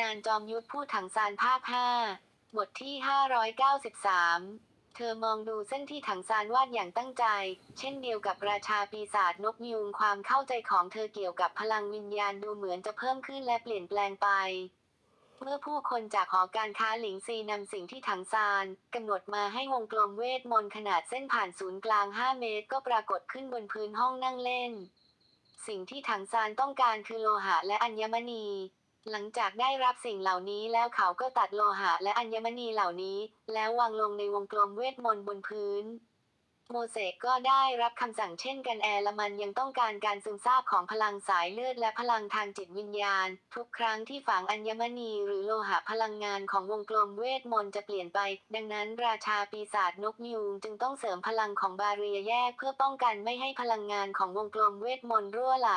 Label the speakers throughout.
Speaker 1: นานจอมยุทธพูดถังซานภาค5บทที่ 593 เธอมองดูเส้นที่ถังซานวาดอย่างตั้งใจ เช่นเดียวกับราชาปีศาจนกยูงความเข้าใจของเธอเกี่ยวกับพลังวิญญาณดูเหมือนจะเพิ่มขึ้นและเปลี่ยนแปลงไป เมื่อผู้คนจากหอการค้าหลิงซีนำสิ่งที่ถังซานกำหนดมาให้วงกลมเวทมนต์ขนาดเส้นผ่านศูนย์กลาง 5 เมตร ก็ปรากฏขึ้นบนพื้นห้องนั่งเล่น สิ่งที่ถังซานต้องการคือโลหะและอัญมณี หลังจากได้รับสิ่งเหล่านี้แล้วเขาก็ตัดโลหะและอัญมณีเหล่านี้ แล้ววางลงในวงกลมเวทมนต์บนพื้น โมเสกก็ได้รับคำสั่งเช่นกันแอร์ละมันยังต้องการการซึมซาบของพลังสายเลือดและพลังทางจิตวิญญาณ ทุกครั้งที่ฝังอัญมณีหรือโลหะพลังงานของวงกลมเวทมนต์จะเปลี่ยนไป ดังนั้นราชาปีศาจนกยูงจึงต้องเสริมพลังของบาเรียแยกเพื่อป้องกันไม่ให้พลังงานของวงกลมเวทมนต์รั่วไหล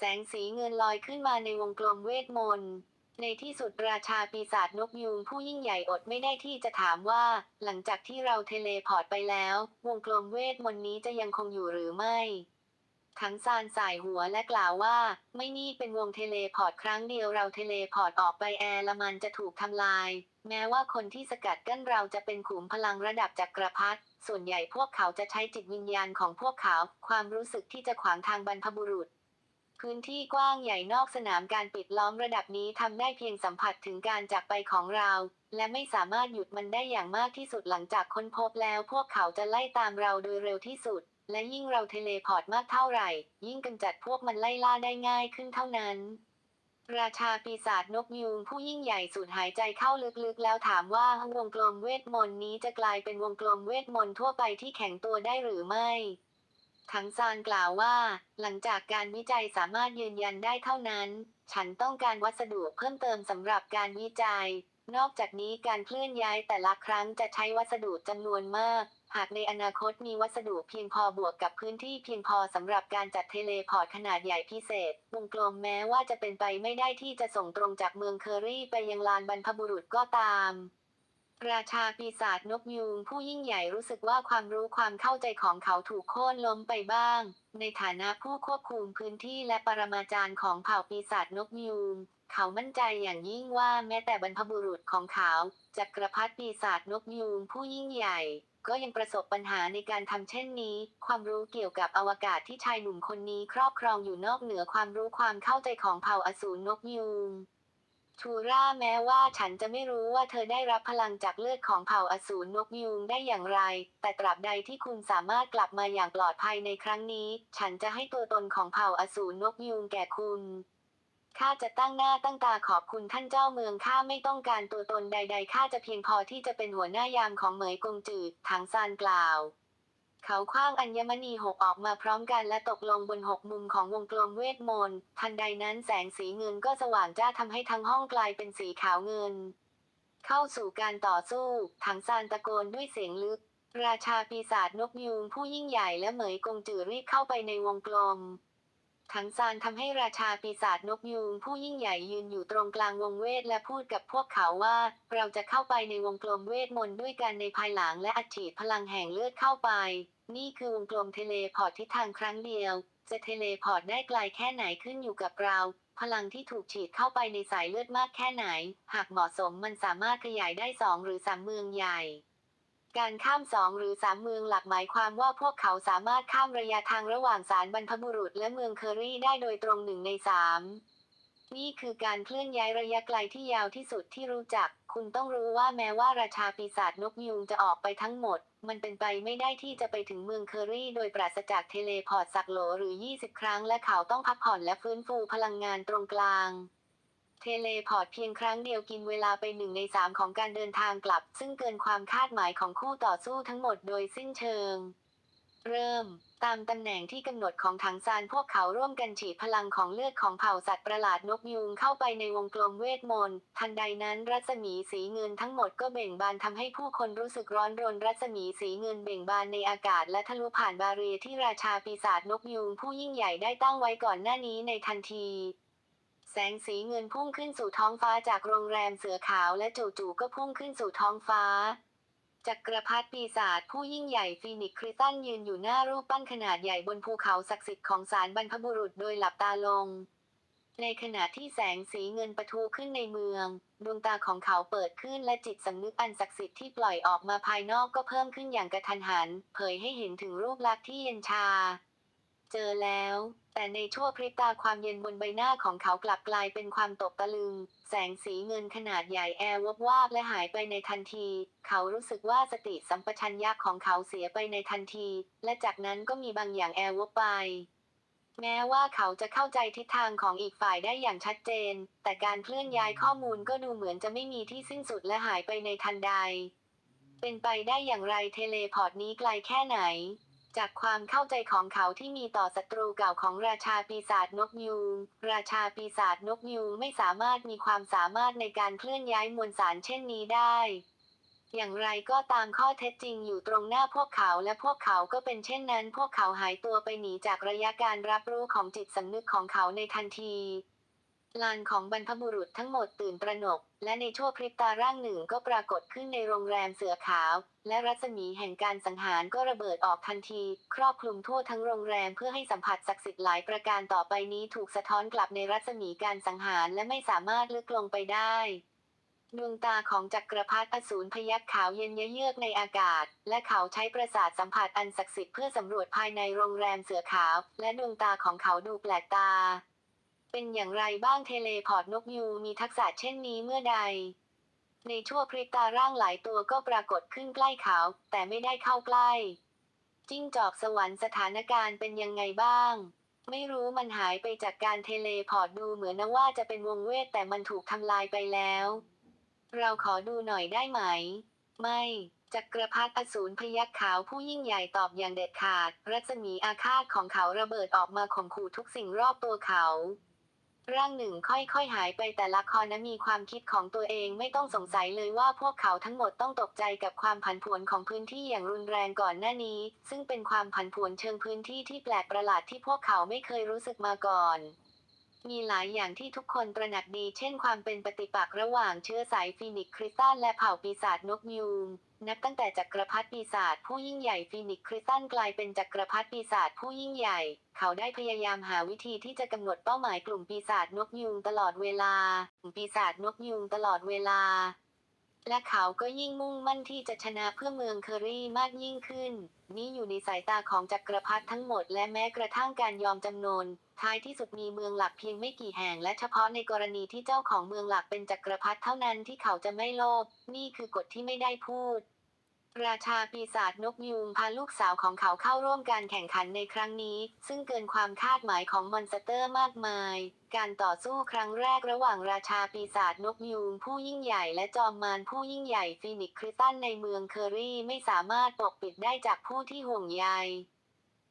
Speaker 1: แสงสีเงินลอยขึ้นมาในวงกลมเวทมนต์ในที่สุดราชาปีศาจนกยูงผู้ยิ่งใหญ่อดไม่ได้ที่จะถามว่า หลังจากที่เราเทเลพอร์ตไปแล้ว วงกลมเวทมนต์นี้จะยังคงอยู่หรือไม่ทั้งซานสายหัวและกล่าวว่า ไม่นี่เป็นวงเทเลพอร์ตครั้งเดียวเราเทเลพอร์ตออกไปแอร์ละมันจะถูกทำลาย แม้ว่าคนที่สกัดกั้นเราจะเป็นขุมพลังระดับจักรพรรดิส่วนใหญ่พวกเขาจะใช้จิตวิญญาณของพวกเขา ความรู้สึกที่จะขวางทางบรรพบุรุษ พื้นที่กว้างใหญ่นอกสนามการปิดล้อมระดับนี้ทำได้เพียงสัมผัสถึงการจากไปของเรา และไม่สามารถหยุดมันได้อย่างมากที่สุดหลังจากค้นพบแล้วพวกเขาจะไล่ตามเราโดยเร็วที่สุด และยิ่งเราเทเลพอร์ตมากเท่าไหร่ ยิ่งกำจัดพวกมันไล่ล่าได้ง่ายขึ้นเท่านั้น ราชาปีศาจนกยูงผู้ยิ่งใหญ่สูดหายใจเข้าลึกๆ แล้วถามว่าวงกลมเวทมนต์นี้จะกลายเป็นวงกลมเวทมนต์ทั่วไปที่แข็งตัวได้หรือไม่ ทั้งซานกล่าวว่า หลังจากการวิจัยสามารถยืนยันได้เท่านั้น ฉันต้องการวัสดุเพิ่มเติมสำหรับการวิจัย นอกจากนี้การเคลื่อนย้ายแต่ละครั้งจะใช้วัสดุจำนวนมาก หากในอนาคตมีวัสดุเพียงพอบวกกับพื้นที่เพียงพอสำหรับการจัดเทเลพอร์ตขนาดใหญ่พิเศษ วงกลมแม้ว่าจะเป็นไปไม่ได้ที่จะส่งตรงจากเมืองเคอรี่ไปยังลานบรรพบุรุษก็ตาม ราชาปีศาจนกยูงผู้ยิ่งใหญ่รู้สึกว่าความรู้ความเข้าใจของเขาถูกโค่นล้มไปบ้าง ในฐานะผู้ควบคุมพื้นที่และปรมาจารย์ของเผ่าปีศาจนกยูงเขามั่นใจอย่างยิ่งว่าแม้แต่บรรพบุรุษของเขาจักรพรรดิปีศาจนกยูงผู้ยิ่งใหญ่ ก็ยังประสบปัญหาในการทำเช่นนี้ ความรู้เกี่ยวกับอวกาศที่ชายหนุ่มคนนี้ครอบครองอยู่นอกเหนือความรู้ความเข้าใจของเผ่าอสูรนกยูง ทูราแม้ว่าฉันจะไม่รู้ว่าเธอได้รับพลังจากเลือดของเผ่าอสูรนกยูงได้อย่างไร แต่ตราบใดที่คุณสามารถกลับมาอย่างปลอดภัยในครั้งนี้ ฉันจะให้ตัวตนของเผ่าอสูรนกยูงแก่คุณข้าจะตั้งหน้าตั้งตาขอบคุณท่านเจ้าเมืองข้าไม่ต้องการตัวตนใด ๆข้าจะเพียงพอที่จะเป็นหัวหน้ายามของเหมยกงจืดถังซานกล่าว เขาคว้างอัญมณีหกออกมาพร้อมกันและตกลงบนหกมุมของวงกลมเวทมนต์ ทันใดนั้นแสงสีเงินก็สว่างจ้าทำให้ทั้งห้องกลายเป็นสีขาวเงิน เข้าสู่การต่อสู้ ถังซานตะโกนด้วยเสียงลึก ราชาปีศาจนกยูงผู้ยิ่งใหญ่และเหมยกงจือรีบเข้าไปในวงกลม ถังซานทำให้ราชาปีศาจนกยูงผู้ยิ่งใหญ่ยืนอยู่ตรงกลางวงเวทและพูดกับพวกเขาว่า เราจะเข้าไปในวงกลมเวทมนต์ด้วยกันในภายหลังและอัดฉีดพลังแห่งเลือดเข้าไป นี่คือวงกลมเทเลพอร์ตทิศทางครั้งเดียว จะเทเลพอร์ตได้ไกลแค่ไหนขึ้นอยู่กับเรา พลังที่ถูกฉีดเข้าไปในสายเลือดมากแค่ไหน หากเหมาะสมมันสามารถขยายได้สองหรือสามเมืองใหญ่ การข้ามสองหรือสามเมืองหลักหมายความว่าพวกเขาสามารถข้ามระยะทางระหว่างสารบรรพบุรุษและเมืองเคอรี่ได้โดยตรงหนึ่งในสามนี่คือการเคลื่อนย้ายระยะไกลที่ยาวที่สุดที่รู้จัก คุณต้องรู้ว่าแม้ว่าราชาปีศาจนกยูงจะออกไปทั้งหมด มันเป็นไปไม่ได้ที่จะไปถึงเมืองเคอรี่โดยปราศจากเทเลพอร์ตสักโหลหรือ 20 ครั้งและเขาต้องพักผ่อนและฟื้นฟูพลังงานตรงกลาง เทเลพอร์ตเพียงครั้งเดียวกินเวลาไปหนึ่งในสามของการเดินทางกลับ ซึ่งเกินความคาดหมายของคู่ต่อสู้ทั้งหมดโดยสิ้นเชิง เริ่ม ตามตำแหน่งที่กำหนดของถังซานพวกเขาร่วมกันฉีดพลังของเลือดของเผ่าสัตว์ประหลาดนกยูงเข้าไปในวงกลมเวทมนต์ทันใดนั้นรัศมีสีเงินทั้งหมดก็เบ่งบานทำให้ผู้คนรู้สึกร้อนรนรัศมีสีเงินเบ่งบานในอากาศและทะลุผ่านบาเรียที่ราชาปีศาจนกยูงผู้ยิ่งใหญ่ได้ตั้งไว้ก่อนหน้านี้ในทันที แสงสีเงินพุ่งขึ้นสู่ท้องฟ้าจากโรงแรมเสือขาวและจู่ๆก็พุ่งขึ้นสู่ท้องฟ้า จักรพรรดิปีศาจผู้ยิ่งใหญ่ฟีนิกซ์คริสตันยืนอยู่หน้ารูปปั้นขนาดใหญ่บนภูเขาศักดิ์สิทธิ์ของศาลบรรพบุรุษโดยหลับตาลง ในขณะที่แสงสีเงินปะทุขึ้นในเมือง ดวงตาของเขาเปิดขึ้นและจิตสำนึกอันศักดิ์สิทธิ์ที่ปล่อยออกมาภายนอกก็เพิ่มขึ้นอย่างกระทันหัน เผยให้เห็นถึงรูปลักษณ์ที่เย็นชา เจอแล้ว แต่ในชั่วพริบตาความเย็นบนใบหน้าของเขากลับกลายเป็นความตกตะลึง แสงสีเงินขนาดใหญ่แอร์วบวาบและหายไปในทันที เขารู้สึกว่าสติสัมปชัญญะของเขาเสียไปในทันที และจากนั้นก็มีบางอย่างแอร์วบไป แม้ว่าเขาจะเข้าใจทิศทางของอีกฝ่ายได้อย่างชัดเจน แต่การเคลื่อนย้ายข้อมูลก็ดูเหมือนจะไม่มีที่สิ้นสุดและหายไปในทันใด เป็นไปได้อย่างไรเทเลพอร์ตนี้ไกลแค่ไหน จากความเข้าใจของเขาที่มีต่อศัตรูเก่าของราชาปีศาจนกยูงราชาปีศาจนกยูงไม่สามารถมีความสามารถในการเคลื่อนย้ายมวลสารเช่นนี้ได้ อย่างไรก็ตามข้อเท็จจริงอยู่ตรงหน้าพวกเขาและพวกเขาก็เป็นเช่นนั้น พวกเขาหายตัวไปหนีจากระยะการรับรู้ของจิตสำนึกของเขาในทันที ลานของบรรพบุรุษทั้งหมดตื่นตระหนก และในชั่วพริบตาร่างหนึ่งก็ปรากฏขึ้นในโรงแรมเสือขาว และรัศมีแห่งการสังหารก็ระเบิดออกทันที ครอบคลุมทั่วทั้งโรงแรมเพื่อให้สัมผัสศักดิ์สิทธิ์หลายประการต่อไปนี้ถูกสะท้อนกลับในรัศมีการสังหารและไม่สามารถลึกลงไปได้ดวงตาของจักรพรรดิอสูรพยักขาวเย็นเยือกในอากาศ และเขาใช้ประสาทสัมผัสอันศักดิ์สิทธิ์เพื่อสำรวจภายในโรงแรมเสือขาว และดวงตาของเขาดูแปลกตา เป็นอย่างไรบ้างเทเลพอร์ตนกยูมีทักษะเช่นนี้เมื่อใด ในชั่วพริบตาร่างหลายตัวก็ปรากฏขึ้นใกล้เขา แต่ไม่ได้เข้าใกล้ จิ้งจอกสวรรค์สถานการณ์เป็นยังไงบ้าง ไม่รู้มันหายไปจากการเทเลพอร์ตดูเหมือนนะว่าจะเป็นวงเวทแต่มันถูกทำลายไปแล้ว เราขอดูหน่อยได้ไหม ไม่จักรพรรดิอสูรพยักขาวผู้ยิ่งใหญ่ตอบอย่างเด็ดขาด รัศมีอาฆาตของเขาระเบิดออกมาข่มขู่ทุกสิ่งรอบตัวเขา ร่างหนึ่งค่อยๆหายไปแต่ละครนะมีความคิดของตัวเองไม่ต้องสงสัยเลยว่าพวกเขาทั้งหมดต้องตกใจกับความผันผวนของพื้นที่อย่างรุนแรงก่อนหน้านี้ ซึ่งเป็นความผันผวนเชิงพื้นที่ที่แปลกประหลาดที่พวกเขาไม่เคยรู้สึกมาก่อน มีหลายอย่างที่ทุกคนตระหนักดี เช่นความเป็นปฏิปักษ์ระหว่างเชื้อสายฟีนิกซ์คริสตันและเผ่าปีศาจนกยูงนับตั้งแต่จักรพรรดิปีศาจผู้ยิ่งใหญ่ฟีนิกซ์คริสตันกลายเป็นจักรพรรดิปีศาจผู้ยิ่งใหญ่ เขาได้พยายามหาวิธีที่จะกำหนดเป้าหมายกลุ่มปีศาจนกยูงตลอดเวลาปีศาจนกยูงตลอดเวลา และเขาก็ยิ่งมุ่งมั่นที่จะชนะเพื่อเมืองเคอรี่มากยิ่งขึ้น นี่อยู่ในสายตาของจักรพรรดิทั้งหมดและแม้กระทั่งการยอมจำนน ท้ายที่สุดมีเมืองหลักเพียงไม่กี่แห่ง และเฉพาะในกรณีที่เจ้าของเมืองหลักเป็นจักรพรรดิเท่านั้นที่เขาจะไม่โลภนี่คือกฎที่ไม่ได้พูด ราชาปีศาจนกยูงพาลูกสาวของเขาเข้าร่วมการแข่งขันในครั้งนี้ ซึ่งเกินความคาดหมายของมอนสเตอร์มากมาย การต่อสู้ครั้งแรกระหว่างราชาปีศาจนกยูงผู้ยิ่งใหญ่และจอมมารผู้ยิ่งใหญ่ฟินิกคริสตันในเมืองเคอรี่ไม่สามารถปกปิดได้จากผู้ที่ห่วงใย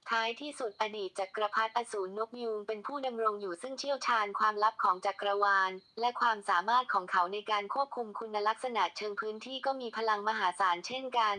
Speaker 1: ท้ายที่สุดอดีตจักรพรรดิอสูรนกยูงเป็นผู้ดำรงอยู่ซึ่งเชี่ยวชาญความลับของจักรวาล และความสามารถของเขาในการควบคุมคุณลักษณะเชิงพื้นที่ก็มีพลังมหาศาลเช่นกัน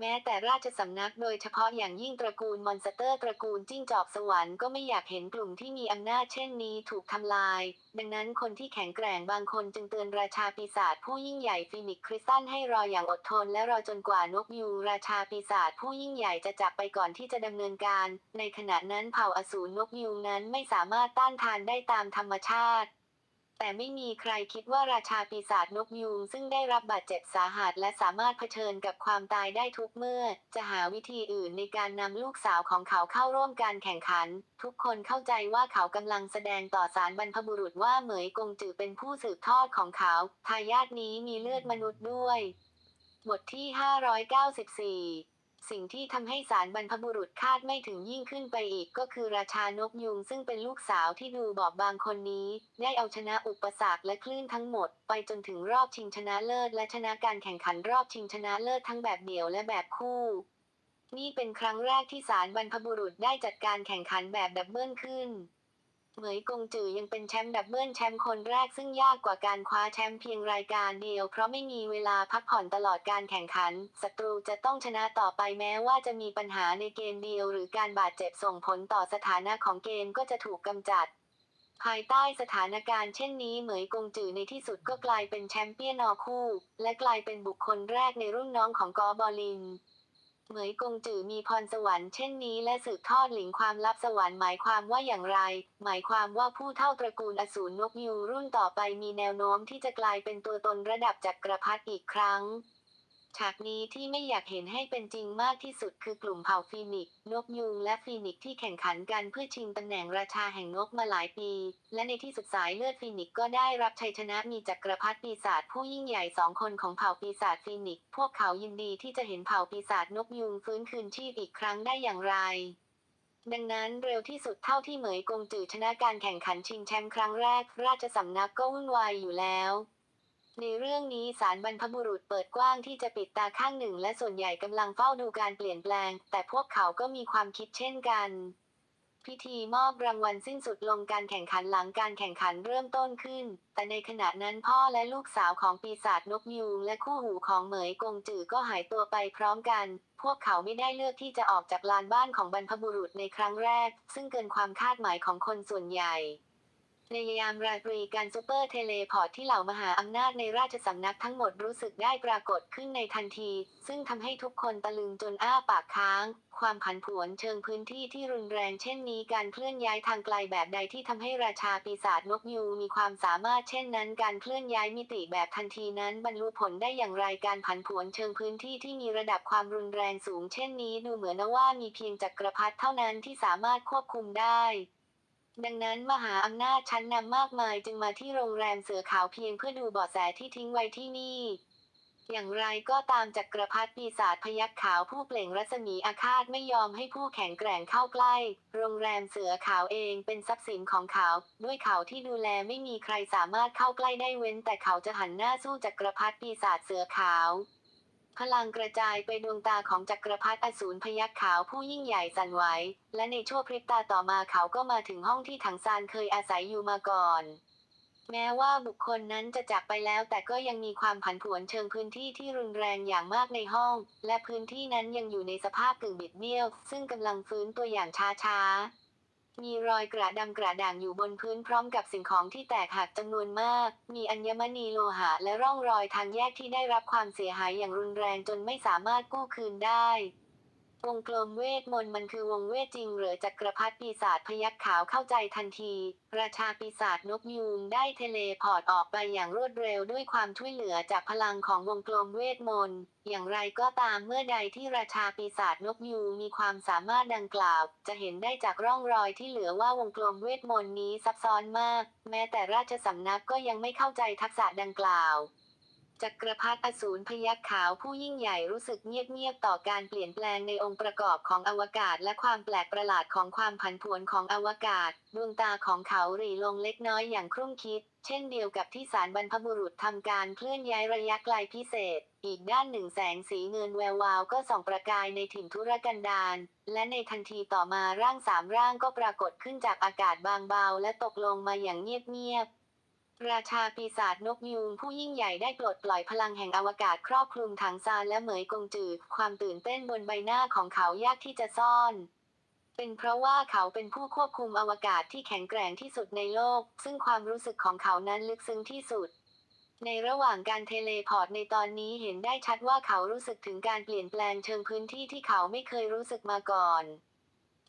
Speaker 1: แม้แต่ราชสำนักโดยเฉพาะอย่างยิ่งตระกูลมอนสเตอร์ตระกูลจิ้งจอกสวรรค์ก็ไม่อยากเห็นกลุ่มที่มีอำนาจเช่นนี้ถูกทำลาย ดังนั้นคนที่แข็งแกร่งบางคนจึงเตือนราชาปีศาจผู้ยิ่งใหญ่ฟินิกคริสตันให้รออย่างอดทนและรอจนกว่านกยูราชาปีศาจผู้ยิ่งใหญ่จะจากไปก่อนที่จะดำเนินการ ในขณะนั้นเผ่าอสูรนกยูงนั้นไม่สามารถต้านทานได้ตามธรรมชาติ แต่ไม่มีใครคิดว่าราชาปีศาจนกยูงซึ่งได้รับบาดเจ็บสาหัสและสามารถเผชิญกับความตายได้ทุกเมื่อ จะหาวิธีอื่นในการนำลูกสาวของเขาเข้าร่วมการแข่งขัน ทุกคนเข้าใจว่าเขากำลังแสดงต่อสารบรรพบุรุษว่าเหมยกงจือเป็นผู้สืบทอดของเขา ทายาทนี้มีเลือดมนุษย์ด้วย บทที่ 594 สิ่งที่ทำให้สารบรรพบุรุษคาดไม่ถึงยิ่งขึ้นไปอีกก็คือราชานกยุงซึ่งเป็นลูกสาวที่ดูบอบบางคนนี้ ได้เอาชนะอุปสรรคและคลื่นทั้งหมด ไปจนถึงรอบชิงชนะเลิศ และชนะการแข่งขันรอบชิงชนะเลิศทั้งแบบเดี่ยวและแบบคู่นี่เป็นครั้งแรกที่สารบรรพบุรุษได้จัดการแข่งขันแบบดับเบิลขึ้น เหมยกงจือยังเป็นแชมป์ดับเบิลแชมป์คนแรกซึ่งยากกว่าการคว้าแชมป์เพียงรายการเดียว เพราะไม่มีเวลาพักผ่อนตลอดการแข่งขัน ศัตรูจะต้องชนะต่อไปแม้ว่าจะมีปัญหาในเกมเดียว หรือการบาดเจ็บส่งผลต่อสถานะของเกมก็จะถูกกำจัด ภายใต้สถานการณ์เช่นนี้เหมยกงจือในที่สุดก็กลายเป็นแชมป์เปี้ยนอคู่ และกลายเป็นบุคคลแรกในรุ่นน้องของกอบอลิน เหมยกงจือมีพรสวรรค์เช่นนี้และสืบทอดหลิงความลับสวรรค์หมายความว่าอย่างไร หมายความว่าผู้เท่าตระกูลอสูรนกยูรุ่นต่อไปมีแนวโน้มที่จะกลายเป็นตัวตนระดับจักรพรรดิอีกครั้ง ฉากนี้ที่ไม่อยากเห็นให้เป็นจริงมากที่สุดคือกลุ่มเผ่าฟีนิกซ์นกยูงและฟีนิกซ์ที่แข่งขันกันเพื่อชิงตำแหน่งราชาแห่งนกมาหลายปี และในที่สุดสายเลือดฟีนิกซ์ก็ได้รับชัยชนะมีจักรพรรดิปีศาจผู้ยิ่งใหญ่สองคนของเผ่าปีศาจฟีนิกซ์พวกเขายินดีที่จะเห็นเผ่าปีศาจนกยูงฟื้นคืนชีพอีกครั้งได้อย่างไรดังนั้นเร็วที่สุดเท่าที่เหมยกงจือชนะการแข่งขันชิงแชมป์ครั้งแรก ราชสำนักก็วุ่นวายอยู่แล้ว ในเรื่องนี้สารบรรพบุรุษเปิดกว้างที่จะปิดตาข้างหนึ่ง และส่วนใหญ่กำลังเฝ้าดูการเปลี่ยนแปลง แต่พวกเขาก็มีความคิดเช่นกัน พิธีมอบรางวัลสิ้นสุดลงการแข่งขันหลังการแข่งขันเริ่มต้นขึ้น แต่ในขณะนั้นพ่อและลูกสาวของปีศาจนกยูงและคู่หูของเหมยกงจือก็หายตัวไปพร้อมกัน พวกเขาไม่ได้เลือกที่จะออกจากลานบ้านของบรรพบุรุษในครั้งแรก ซึ่งเกินความคาดหมายของคนส่วนใหญ่ ในยามราตรีการซูเปอร์เทเลพอร์ตที่เหล่ามหาอำนาจในราชสำนักทั้งหมดรู้สึกได้ปรากฏขึ้นในทันที ซึ่งทำให้ทุกคนตะลึงจนอ้าปากค้าง ความผันผวนเชิงพื้นที่ที่รุนแรงเช่นนี้การเคลื่อนย้ายทางไกลแบบใดที่ทำให้ราชาปีศาจนกยูมีความสามารถเช่นนั้น การเคลื่อนย้ายมิติแบบทันทีนั้นบรรลุผลได้อย่างไรการผันผวนเชิงพื้นที่ที่มีระดับความรุนแรงสูง เช่นนี้ดูเหมือนว่ามีเพียงจักรพรรดิเท่านั้นที่สามารถควบคุมได้ ดังนั้นมหาอำนาจชั้นนำมากมายจึงมาที่โรงแรมเสือขาวเพียงเพื่อดูเบาะแสที่ทิ้งไว้ที่นี่ อย่างไรก็ตามจักรพรรดิปีศาจพยัคฆ์ขาวผู้เปล่งรัศมีอาฆาตไม่ยอมให้ผู้แข็งแกร่งเข้าใกล้ โรงแรมเสือขาวเองเป็นทรัพย์สินของเขา ด้วยเขาที่ดูแลไม่มีใครสามารถเข้าใกล้ได้เว้น แต่เขาจะหันหน้าสู้จักรพรรดิปีศาจเสือขาว พลังกระจายไปดวงตาของจักรพรรดิอสูรพยัคฆ์ขาวผู้ยิ่งใหญ่สั่นไหว และในชั่วพริบตาต่อมาเขาก็มาถึงห้องที่ถังซานเคยอาศัยอยู่มาก่อน แม้ว่าบุคคลนั้นจะจากไปแล้วแต่ก็ยังมีความผันผวนเชิงพื้นที่ที่รุนแรงอย่างมากในห้อง และพื้นที่นั้นยังอยู่ในสภาพกึ่งบิดเบี้ยว ซึ่งกำลังฟื้นตัวอย่างช้าๆ มีรอยกระดำกระด่างอยู่บนพื้นพร้อมกับสิ่งของที่แตกหักจำนวนมาก มีอัญมณีโลหะและร่องรอยทางแยกที่ได้รับความเสียหายอย่างรุนแรงจนไม่สามารถกู้คืนได้ วงกลมเวทมนต์มันคือวงเวทจริงหรือจักรพรรดิปีศาจพยัคฆ์ขาวเข้าใจทันที ราชาปีศาจนกยูงได้เทเลพอร์ตออกไปอย่างรวดเร็วด้วยความช่วยเหลือจากพลังของวงกลมเวทมนต์ อย่างไรก็ตามเมื่อใดที่ราชาปีศาจนกยูงมีความสามารถดังกล่าว จะเห็นได้จากร่องรอยที่เหลือว่าวงกลมเวทมนต์นี้ซับซ้อนมาก แม้แต่ราชสำนักก็ยังไม่เข้าใจทักษะดังกล่าว จักรพรรดิอสูรพยัคฆ์ขาวผู้ยิ่งใหญ่รู้สึกเงียบๆต่อการเปลี่ยนแปลงในองค์ประกอบของอวกาศ และความแปลกประหลาดของความผันผวนของอวกาศ ดวงตาของเขาหรี่ลงเล็กน้อยอย่างครุ่นคิด เช่นเดียวกับที่สารบรรพบุรุษทำการเคลื่อนย้ายระยะไกลพิเศษ อีกด้านหนึ่งแสงสีเงินแวววาวก็ส่องประกายในถิ่นธุรกันดารและในทันทีต่อมาร่างสามร่างก็ปรากฏขึ้นจากอากาศบางเบาและตกลงมาอย่างเงียบๆ ราชาปีศาจนกยูงผู้ยิ่งใหญ่ได้ปลดปล่อยพลังแห่งอวกาศครอบคลุมถังซานและเหมยกงจือ ความตื่นเต้นบนใบหน้าของเขายากที่จะซ่อน เป็นเพราะว่าเขาเป็นผู้ควบคุมอวกาศที่แข็งแกร่งที่สุดในโลก ซึ่งความรู้สึกของเขานั้นลึกซึ้งที่สุด ในระหว่างการเทเลพอร์ตในตอนนี้เห็นได้ชัดว่าเขารู้สึกถึงการเปลี่ยนแปลงเชิงพื้นที่ที่เขาไม่เคยรู้สึกมาก่อน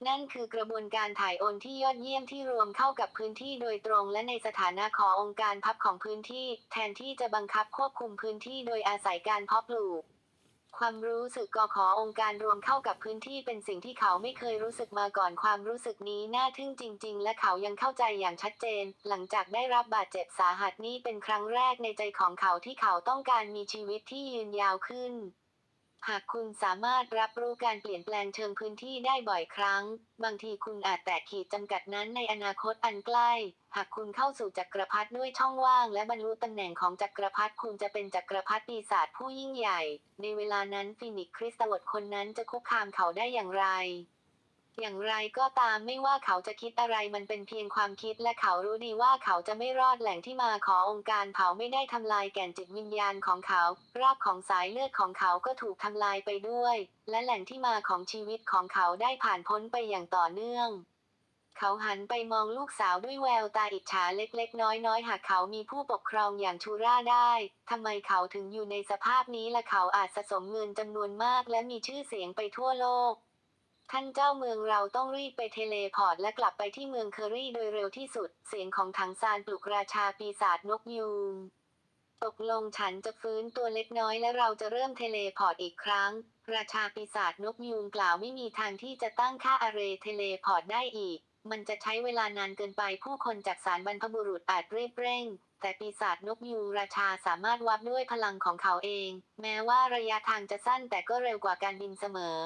Speaker 1: นั่นคือกระบวนการถ่ายโอนที่ยอดเยี่ยมที่รวมเข้ากับพื้นที่โดยตรงและในสถานะขององค์การพับของพื้นที่ แทนที่จะบังคับควบคุมพื้นที่โดยอาศัยการเพาะปลูก ความรู้สึกกอขอองค์การรวมเข้ากับพื้นที่เป็นสิ่งที่เขาไม่เคยรู้สึกมาก่อนความรู้สึกนี้น่าทึ่งจริง ๆ และเขายังเข้าใจอย่างชัดเจน หลังจากได้รับบาดเจ็บสาหัสนี่เป็นครั้งแรกในใจของเขาที่เขาต้องการมีชีวิตที่ยืนยาวขึ้น หากคุณสามารถรับรู้การเปลี่ยนแปลงเชิงพื้นที่ได้บ่อยครั้ง บางทีคุณอาจแตะขีดจำกัดนั้นในอนาคตอันใกล้ หากคุณเข้าสู่จักรพรรดิด้วยช่องว่าง และบรรลุตำแหน่งของจักรพรรดิคุณจะเป็นจักรพรรดิปีศาจผู้ยิ่งใหญ่ ในเวลานั้นฟินิกซ์คริสตวดคนนั้นจะคุกคามเขาได้อย่างไร อย่างไรก็ตามไม่ว่าเขาจะคิดอะไรมันเป็นเพียงความคิดและเขารู้ดีว่าเขาจะไม่รอดแหล่งที่มาขององค์การเผาไม่ได้ทำลายแก่นจิตวิญญาณของเขา รากของสายเลือดของเขาก็ถูกทำลายไปด้วย และแหล่งที่มาของชีวิตของเขาได้ผ่านพ้นไปอย่างต่อเนื่อง เขาหันไปมองลูกสาวด้วยแววตาอิจฉาเล็กๆ น้อยๆ หากเขามีผู้ปกครองอย่างชูร่าได้ทำไมเขาถึงอยู่ในสภาพนี้ละเขาอาจสะสมเงินจำนวนมาก และมีชื่อเสียงไปทั่วโลก ท่านเจ้าเมืองเราต้องรีบไปเทเลพอร์ตและกลับไปที่เมืองเคอรี่โดยเร็วที่สุด เสียงของถังซานปลุกราชาปีศาจนกยูงตกลงฉันจะฟื้นตัวเล็กน้อยและเราจะเริ่มเทเลพอร์ตอีกครั้ง ราชาปีศาจนกยูงกล่าวไม่มีทางที่จะตั้งค่าอาเรเทเลพอร์ตได้อีก มันจะใช้เวลานานเกินไปผู้คนจากสารบรรพบุรุษอาจเรีบเร่ง แต่ปีศาจนกยูงราชาสามารถวัดด้วยพลังของเขาเอง แม้ว่าระยะทางจะสั้นแต่ก็เร็วกว่าการบินเสมอ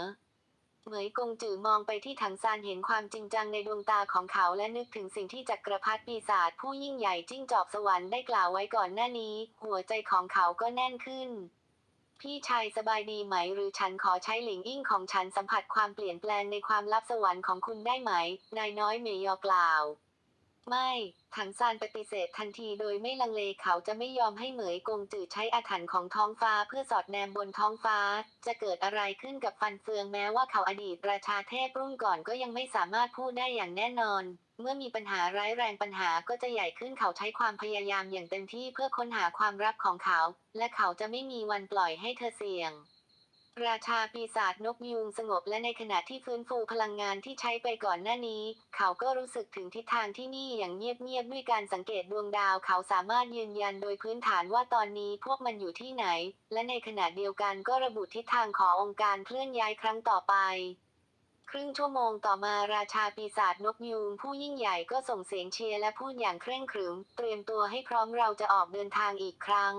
Speaker 1: เหมยกงจือมองไปที่ถังซานเห็นความจริงจังในดวงตาของเขาและนึกถึงสิ่งที่จักรพรรดิปีศาจผู้ยิ่งใหญ่จิ้งจอกสวรรค์ได้กล่าวไว้ก่อนหน้านี้ หัวใจของเขาก็แน่นขึ้น พี่ชายสบายดีไหม หรือฉันขอใช้หลิงอิ่งของฉันสัมผัสความเปลี่ยนแปลงในความลับสวรรค์ของคุณได้ไหม นายน้อยเมยอกล่าว ไม่ถังซานปฏิเสธทันทีโดยไม่ลังเลเขาจะไม่ยอมให้เหมยกงจือใช้อาถรรพ์ของท้องฟ้าเพื่อสอดแนมบนท้องฟ้า จะเกิดอะไรขึ้นกับฟันเฟืองแม้ว่าเขาอดีตราชาเทพรุ่นก่อนก็ยังไม่สามารถพูดได้อย่างแน่นอน เมื่อมีปัญหาร้ายแรงปัญหาก็จะใหญ่ขึ้นเขาใช้ความพยายามอย่างเต็มที่เพื่อค้นหาความรักของเขา และเขาจะไม่มีวันปล่อยให้เธอเสี่ยง ราชาปีศาจนกยูงสงบและในขณะที่ฟื้นฟูพลังงานที่ใช้ไปก่อนหน้านี้ เขาก็รู้สึกถึงทิศทางที่นี่อย่างเงียบๆด้วยการสังเกตดวงดาว เขาสามารถยืนยันโดยพื้นฐานว่าตอนนี้พวกมันอยู่ที่ไหน และในขณะเดียวกันก็ระบุทิศทางขององค์การเคลื่อนย้ายครั้งต่อไปครึ่งชั่วโมงต่อมาราชาปีศาจนกยูงผู้ยิ่งใหญ่ก็ส่งเสียงเชียร์และพูดอย่างเคร่งขรึม เตรียมตัวให้พร้อมเราจะออกเดินทางอีกครั้ง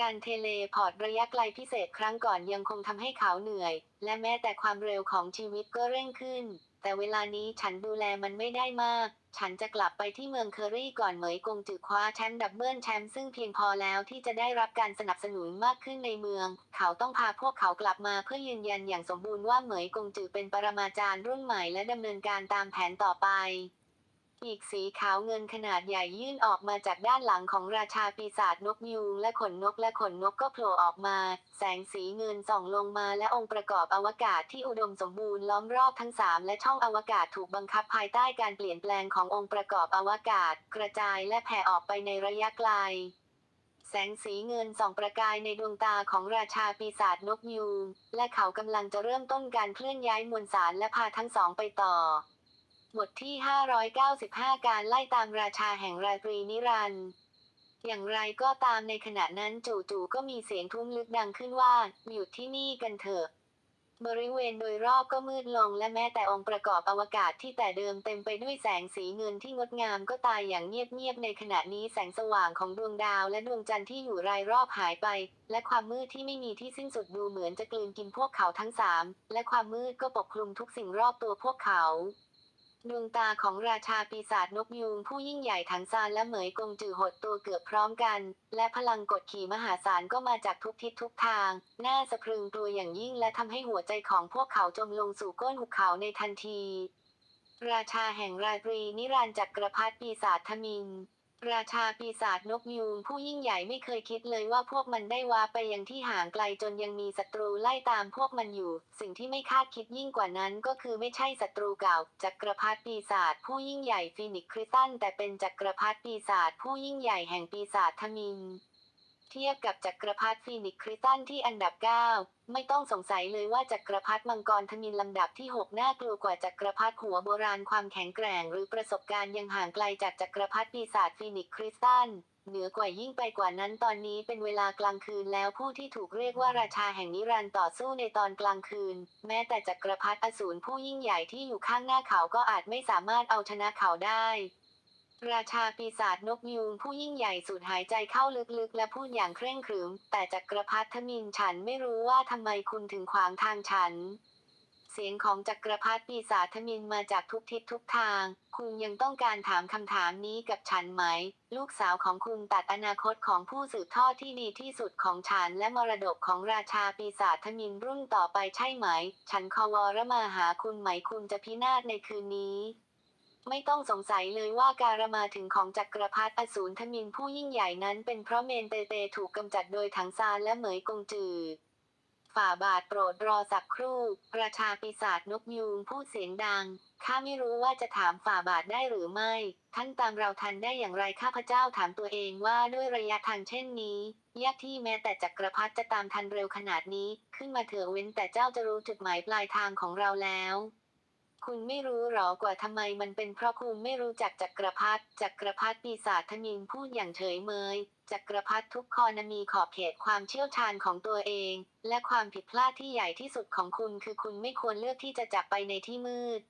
Speaker 1: การเทเลพอร์ตระยะไกลพิเศษครั้งก่อนยังคงทำให้เขาเหนื่อย และแม้แต่ความเร็วของชีวิตก็เร่งขึ้น แต่เวลานี้ฉันดูแลมันไม่ได้มาก ฉันจะกลับไปที่เมืองเคอรี่ก่อนเหมยกงจือคว้าแชมป์ดับเบิลแชมป์ซึ่งเพียงพอแล้วที่จะได้รับการสนับสนุนมากขึ้นในเมือง เขาต้องพาพวกเขากลับมาเพื่อยืนยันอย่างสมบูรณ์ว่าเหมยกงจือเป็นปรมาจารย์รุ่นใหม่และดำเนินการตามแผนต่อไป ปีกสีขาวเงินขนาดใหญ่ยื่นออกมาจากด้านหลังของราชาปีศาจนกยูงและขนนกและขนนกก็โผล่ออกมา แสงสีเงินส่องลงมาและองค์ประกอบอวกาศที่อุดมสมบูรณ์ล้อมรอบทั้งสามและช่องอวกาศถูกบังคับภายใต้การเปลี่ยนแปลงขององค์ประกอบอวกาศ กระจายและแผ่ออกไปในระยะไกลแสงสีเงินส่องประกายในดวงตาของราชาปีศาจนกยูงและเขากำลังจะเริ่มต้นการเคลื่อนย้ายมวลสารและพาทั้งสองไปต่อ บทที่ 595 การไล่ตามราชาแห่งราตรีนิรันดร์อย่างไรก็ตามในขณะนั้นจู่ๆก็มีเสียงทุ้มลึกดังขึ้นว่าหยุดที่นี่กันเถอะ บริเวณโดยรอบก็มืดลงและแม้แต่องค์ประกอบอวกาศที่แต่เดิมเต็มไปด้วยแสงสีเงินที่งดงามก็ตายอย่างเงียบๆในขณะนี้แสงสว่างของดวงดาวและดวงจันทร์ที่อยู่รายรอบหายไป และความมืดที่ไม่มีที่สิ้นสุดดูเหมือนจะกลืนกินพวกเขาทั้งสามและความมืดก็ปกคลุมทุกสิ่งรอบตัวพวกเขา ดวงตาของราชาปีศาจนกยูงผู้ยิ่งใหญ่ถังซานและเหมยกงจือหดตัวเกือบพร้อมกัน และพลังกดขี่มหาศาลก็มาจากทุกทิศทุกทาง น่าสะพรึงกลัวอย่างยิ่งและทำให้หัวใจของพวกเขาจมลงสู่ก้นหุบเขาในทันที ราชาแห่งราตรีนิรันดร์จักรพรรดิปีศาจทมิน ราชาปีศาจนกยูงผู้ยิ่งใหญ่ไม่เคยคิดเลยว่าพวกมันได้ว้าไปยังที่ห่างไกลจนยังมีศัตรูไล่ตามพวกมันอยู่ สิ่งที่ไม่คาดคิดยิ่งกว่านั้นก็คือไม่ใช่ศัตรูเก่าจักรพรรดิปีศาจผู้ยิ่งใหญ่ฟินิกคริสตันแต่เป็นจักรพรรดิปีศาจผู้ยิ่งใหญ่แห่งปีศาจทมิน เทียบกับจักรพรรดิฟีนิกซ์คริสตันที่อันดับ 9 ไม่ต้องสงสัยเลยว่าจักรพรรดิมังกรทมินลำดับที่ 6 น่ากลัวกว่าจักรพรรดิหัวโบราณความแข็งแกร่ง หรือประสบการณ์ยังห่างไกลจากจักรพรรดิปีศาจฟีนิกซ์คริสตันเหนือกว่ายิ่งไปกว่านั้นตอนนี้เป็นเวลากลางคืนแล้วผู้ที่ถูกเรียกว่าราชาแห่งนิรันต์ต่อสู้ในตอนกลางคืน แม้แต่จักรพรรดิอสูรผู้ยิ่งใหญ่ที่อยู่ข้างหน้าเขาก็อาจไม่สามารถเอาชนะเขาได้ ราชาปีศาจนกยูงผู้ยิ่งใหญ่สูดหายใจเข้าลึกๆ และพูดอย่างเคร่งขรึม แต่จักรพรรดิทมินฉันไม่รู้ว่าทำไมคุณถึงขวางทางฉัน เสียงของจักรพรรดิปีศาจทมินมาจากทุกทิศทุกทาง คุณยังต้องการถามคำถามนี้กับฉันไหม ลูกสาวของคุณตัดอนาคตของผู้สืบทอดที่ดีที่สุดของฉันและมรดกของราชาปีศาจทมินรุ่นต่อไปใช่ไหม ฉันคอวรมาหาคุณไหมคุณจะพินาศในคืนนี้ ไม่ต้องสงสัยเลยว่าการมาถึงของจักรพรรดิอสูรทมินผู้ยิ่งใหญ่นั้นเป็นเพราะเมนเตเตถูกกำจัดโดยถังซานและเหมยกงจือ ฝ่าบาทโปรดรอสักครู่ ปราชาปีศาจนกยูงพูดเสียงดัง ข้าไม่รู้ว่าจะถามฝ่าบาทได้หรือไม่ ท่านตามเราทันได้อย่างไรข้าพเจ้าถามตัวเองว่าด้วยระยะทางเช่นนี้ยากที่แม้แต่จักรพรรดิจะตามทันเร็วขนาดนี้ ขึ้นมาเถอะเว้นแต่เจ้าจะรู้จุดหมายปลายทางของเราแล้ว คุณไม่รู้หรอกว่าทำไมมันเป็นเพราะคุณไม่รู้จักจักรพรรดิจักรพรรดิปีศาจทมินพูดอย่างเฉยเมยจักรพรรดิทุกคอนมีขอบเขตความเชี่ยวชาญของตัวเอง และความผิดพลาดที่ใหญ่ที่สุดของคุณคือคุณไม่ควรเลือกที่จะจับไปในที่มืด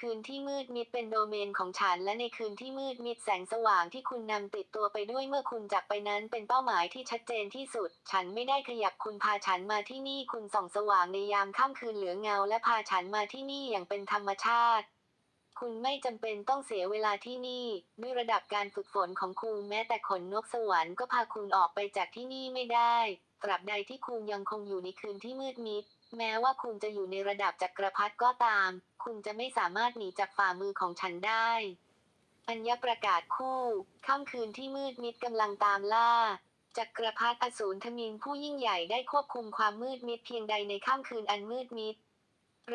Speaker 1: คืนที่มืดมิดเป็นโดเมนของฉัน และในคืนที่มืดมิดแสงสว่างที่คุณนำติดตัวไปด้วยเมื่อคุณจากไปนั้นเป็นเป้าหมายที่ชัดเจนที่สุด ฉันไม่ได้ขยับคุณพาฉันมาที่นี่คุณส่องสว่างในยามค่ำคืนเหลือเงา และพาฉันมาที่นี่อย่างเป็นธรรมชาติ คุณไม่จำเป็นต้องเสียเวลาที่นี่ ด้วยระดับการฝึกฝนของคุณแม้แต่ขนนกสวรรค์ก็พาคุณออกไปจากที่นี่ไม่ได้ ตราบใดที่คุณยังคงอยู่ในคืนที่มืดมิด แม้ว่าคุณจะอยู่ในระดับจักรพรรดิก็ตาม คุณจะไม่สามารถหนีจากฝ่ามือของฉันได้อัญญประกาศคู่ค่ำคืนที่มืดมิดกำลังตามล่าจักรพรรดิอสูรทมินผู้ยิ่งใหญ่ได้ควบคุมความมืดมิดเพียงใดในค่ำคืนอันมืดมิด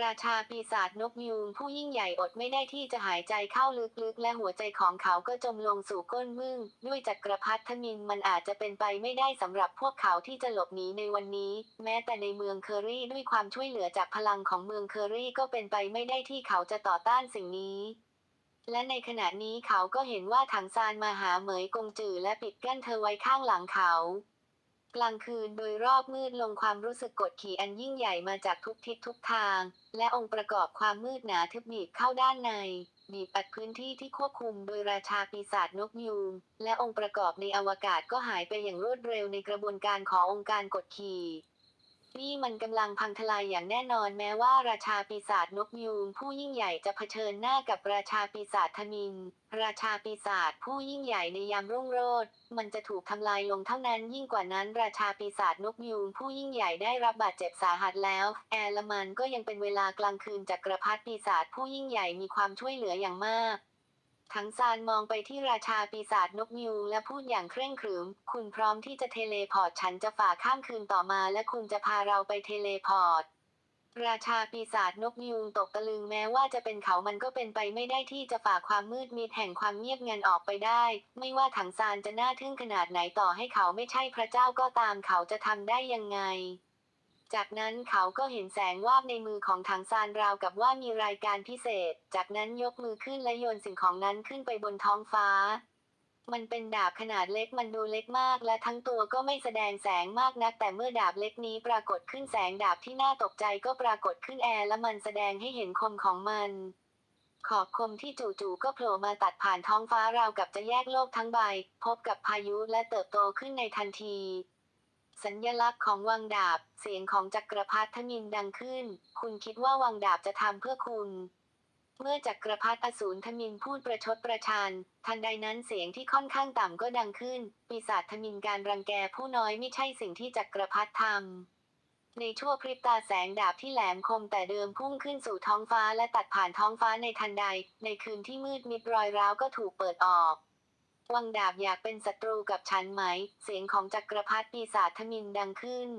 Speaker 1: ราชาปีศาจนกยูงผู้ยิ่งใหญ่อดไม่ได้ที่จะหายใจเข้าลึกๆ และหัวใจของเขาก็จมลงสู่ก้นมึงด้วยจักรพรรดิทมินมันอาจจะเป็นไปไม่ได้สำหรับพวกเขาที่จะหลบหนีในวันนี้ แม้แต่ในเมืองเคอรี่ด้วยความช่วยเหลือจากพลังของเมืองเคอรี่ก็เป็นไปไม่ได้ที่เขาจะต่อต้านสิ่งนี้และในขณะนี้เขาก็เห็นว่าถังซานมาหาเหมยกงจือและปิดกั้นเธอไว้ข้างหลังเขา กลางคืนโดยรอบมืดลงความรู้สึกกดขี่อันยิ่งใหญ่มาจากทุกทิศทุกทาง และองค์ประกอบความมืดหนาทึบบีบเข้าด้านใน บีบอัดพื้นที่ที่ควบคุมโดยราชาปีศาจนกยูงและองค์ประกอบในอวกาศก็หายไปอย่างรวดเร็วในกระบวนการขององค์การกดขี่ นี่มันกำลังพังทลายอย่างแน่นอนแม้ว่าราชาปีศาจนกยูงผู้ยิ่งใหญ่จะเผชิญหน้ากับราชาปีศาจทมิน ราชาปีศาจผู้ยิ่งใหญ่ในยามรุ่งโรจน์มันจะถูกทำลายลงเท่านั้นยิ่งกว่านั้นราชาปีศาจนกยูงผู้ยิ่งใหญ่ได้รับบาดเจ็บสาหัสแล้ว แอลมันก็ยังเป็นเวลากลางคืนจักรพรรดิปีศาจผู้ยิ่งใหญ่มีความช่วยเหลืออย่างมาก ทั้งซานมองไปที่ราชาปีศาจนกยูงและพูดอย่างเคร่งขรึม คุณพร้อมที่จะเทเลพอร์ตฉันจะฝ่าข้ามคืนต่อมาและคุณจะพาเราไปเทเลพอร์ต ราชาปีศาจนกยูงตกตะลึงแม้ว่าจะเป็นเขามันก็เป็นไปไม่ได้ที่จะฝ่าความมืดมิดแห่งความเงียบงันออกไปได้ ไม่ว่าถังซานจะน่าทึ่งขนาดไหนต่อให้เขาไม่ใช่พระเจ้าก็ตามเขาจะทำได้ยังไง จากนั้นเขาก็เห็นแสงวาบในมือของถังซานราวกับว่ามีรายการพิเศษ จากนั้นยกมือขึ้นและโยนสิ่งของนั้นขึ้นไปบนท้องฟ้า มันเป็นดาบขนาดเล็กมันดูเล็กมาก และทั้งตัวก็ไม่แสดงแสงมากนัก แต่เมื่อดาบเล็กนี้ปรากฏขึ้นแสงดาบที่น่าตกใจก็ปรากฏขึ้นแอร์และมันแสดงให้เห็นคมของมัน ขอบคมที่จู่ๆก็โผล่มาตัดผ่านท้องฟ้าราวกับจะแยกโลกทั้งใบ พบกับพายุและเติบโตขึ้นในทันที สัญญลักษณ์ของวังดาบ เสียงของจักรพรรดิทมินดังขึ้น คุณคิดว่าวังดาบจะทำเพื่อคุณ เมื่อจักรพรรดิอสูรทมินพูดประชดประชัน ทันใดนั้นเสียงที่ค่อนข้างต่ำก็ดังขึ้น ปีศาจทมินการรังแกผู้น้อยไม่ใช่สิ่งที่จักรพรรดิทำในชั่วพริบตาแสงดาบที่แหลมคมแต่เดิมพุ่งขึ้นสู่ท้องฟ้าและตัดผ่านท้องฟ้าในทันใด ในคืนที่มืดมิดรอยร้าวก็ถูกเปิดออก วังดาบอยากเป็นศัตรูกับฉันไหม เสียงของจักรพรรดิปีศาจทมินดังขึ้น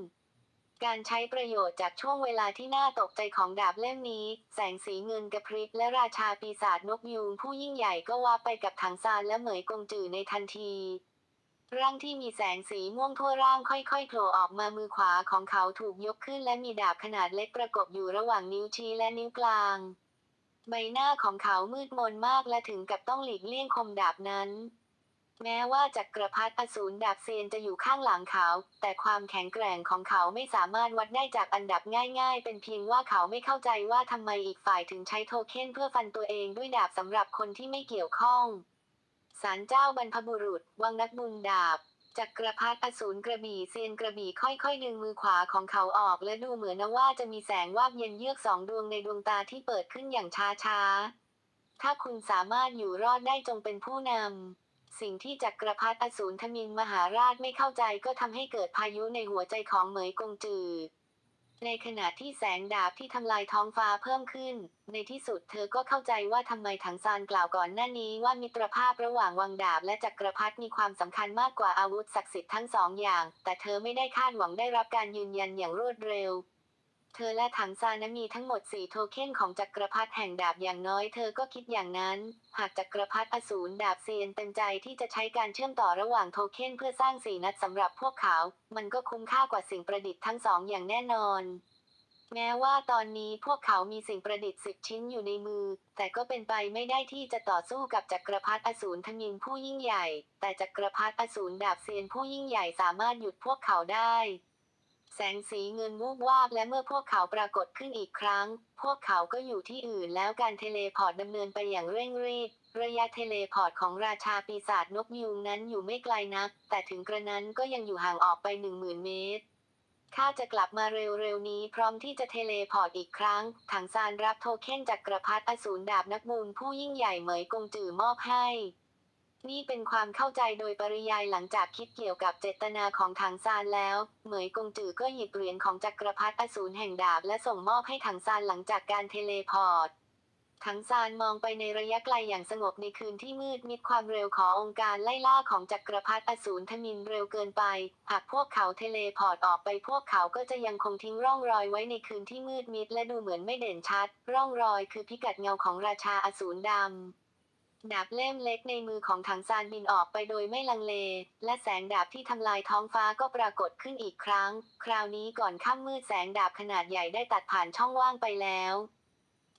Speaker 1: การใช้ประโยชน์จากช่วงเวลาที่น่าตกใจของดาบเล่มนี้ แสงสีเงินกระพริบและราชาปีศาจนกยูงผู้ยิ่งใหญ่ก็ว่าไปกับถังซานและเหมยกงจือในทันทีร่างที่มีแสงสีม่วงทั่วร่างค่อยๆโผล่ออกมามือขวาของเขาถูกยกขึ้นและมีดาบขนาดเล็กประกบอยู่ระหว่างนิ้วชี้และนิ้วกลาง ใบหน้าของเขามืดมนมากและถึงกับต้องหลีกเลี่ยงคมดาบนั้น แม้ว่าจักรพรรดิอสูรดาบเซียนจะอยู่ข้างหลังเขา แต่ความแข็งแกร่งของเขาไม่สามารถวัดได้จากอันดับง่าย ๆ เป็นเพียงว่าเขาไม่เข้าใจว่าทำไมอีกฝ่ายถึงใช้โทเค็นเพื่อฟันตัวเองด้วยดาบสำหรับคนที่ไม่เกี่ยวข้องศาลเจ้าบรรพบุรุษ วังนักบุญดาบจักรพรรดิอสูรกระบี่เซียนกระบี่ค่อยๆดึงมือขวาของเขาออก และดูเหมือนว่าจะมีแสงวาบเย็นเยือกสองดวงในดวงตาที่เปิดขึ้นอย่างช้าๆ ถ้าคุณสามารถอยู่รอดได้จงเป็นผู้นำ สิ่งที่จักรพรรดิอสูรทมินมหาราชไม่เข้าใจก็ทำให้เกิดพายุในหัวใจของเหมยกงจือ ในขณะที่แสงดาบที่ทำลายท้องฟ้าเพิ่มขึ้น ในที่สุดเธอก็เข้าใจว่าทำไมถังซานกล่าวก่อนหน้านี้ว่ามิตรภาพระหว่างวังดาบและจักรพรรดิมีความสำคัญมากกว่าอาวุธศักดิ์สิทธิ์ทั้งสองอย่าง แต่เธอไม่ได้คาดหวังได้รับการยืนยันอย่างรวดเร็ว เธอและถังซานนั้นมีทั้งหมดสี่โทเค็นของจักรพรรดิแห่งดาบอย่างน้อยเธอก็คิดอย่างนั้น หากจักรพรรดิอสูรดาบเซียนเต็มใจที่จะใช้การเชื่อมต่อระหว่างโทเค็นเพื่อสร้างสี่นัดสำหรับพวกเขา มันก็คุ้มค่ากว่าสิ่งประดิษฐ์ทั้งสองอย่างแน่นอน แม้ว่าตอนนี้พวกเขามีสิ่งประดิษฐ์สิบชิ้นอยู่ในมือ แต่ก็เป็นไปไม่ได้ที่จะต่อสู้กับจักรพรรดิอสูรทมินผู้ยิ่งใหญ่ แต่จักรพรรดิอสูรดาบเซียนผู้ยิ่งใหญ่สามารถหยุดพวกเขาได้ แสงสีเงินวูบวาบและเมื่อพวกเขาปรากฏขึ้นอีกครั้ง พวกเขาก็อยู่ที่อื่นแล้วการเทเลพอร์ตดำเนินไปอย่างเร่งรีบ ระยะเทเลพอร์ตของราชาปีศาจนกยูงนั้นอยู่ไม่ไกลนัก แต่ถึงกระนั้นก็ยังอยู่ห่างออกไปหนึ่งหมื่นเมตรข้าจะกลับมาเร็วๆนี้พร้อมที่จะเทเลพอร์ตอีกครั้ง ถังซานรับโทเค็นจากกระพัดอสูรดาบนักบุญผู้ยิ่งใหญ่เหมยกงจือมอบให้ นี่เป็นความเข้าใจโดยปริยายหลังจากคิดเกี่ยวกับเจตนาของถังซานแล้ว เหมยกงจือก็หยิบเหรียญของจักรพรรดิอสูรแห่งดาบและส่งมอบให้ถังซานหลังจากการเทเลพอร์ตถังซานมองไปในระยะไกลอย่างสงบในคืนที่มืดมิดความเร็วขององค์การไล่ล่าของจักรพรรดิอสูรทมินเร็วเกินไป หากพวกเขาเทเลพอร์ตออกไปพวกเขาก็จะยังคงทิ้งร่องรอยไว้ในคืนที่มืดมิดและดูเหมือนไม่เด่นชัด ร่องรอยคือพิกัดเงาของราชาอสูรดำ ดาบเล่มเล็กในมือของถังซานบินออกไปโดยไม่ลังเล และแสงดาบที่ทำลายท้องฟ้าก็ปรากฏขึ้นอีกครั้ง คราวนี้ก่อนค่ำมืดแสงดาบขนาดใหญ่ได้ตัดผ่านช่องว่างไปแล้ว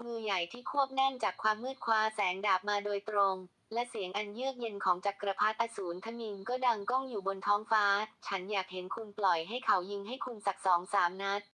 Speaker 1: มือใหญ่ที่ควบแน่นจากความมืดคว้าแสงดาบมาโดยตรง และเสียงอันเยือกเย็นของจักรพรรดิอสูรทมินก็ดังก้องอยู่บนท้องฟ้า ฉันอยากเห็นคุณปล่อยให้เขายิงให้คุณสักสองสามนัด